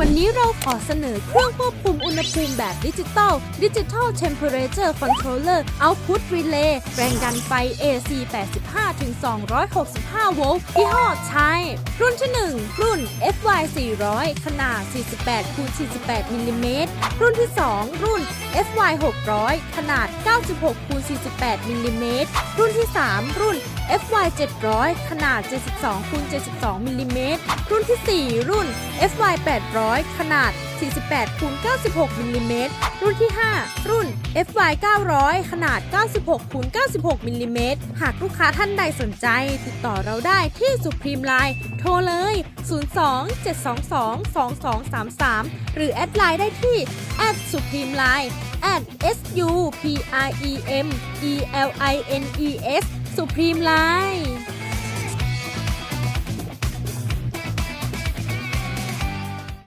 วันนี้เราขอเสนอเครื่องควบคุมอุณหภูมิแบบดิจิตอล Digital Temperature Controller Output Relay แรงดันไฟ AC 85ถึง265 โวลต์ยี่ห้อใช้ รุ่นที่ 1 รุ่น FY 400ขนาด 48คูณ48มิลลิเมตร รุ่นที่ 2 รุ่น FY 600ขนาด 96คูณ48มิลลิเมตร รุ่นที่ 3 รุ่น FY 700 ขนาด 72คูณ72มิลลิเมตรรุ่นที่ 4 รุ่น FY 800 ขนาด 48คูณ96มิลลิเมตรรุ่นที่ 5 รุ่น FY 900 ขนาด 96คูณ96มิลลิเมตรหากลูกค้าท่านใดสนใจ ติดต่อเราได้ที่สุพรีมไลน์โทรเลย 02 722 2233 หรือแอดไลน์ได้ที่แอดสุพรีมไลน์ at s u p r e m e l i n e s Supreme Line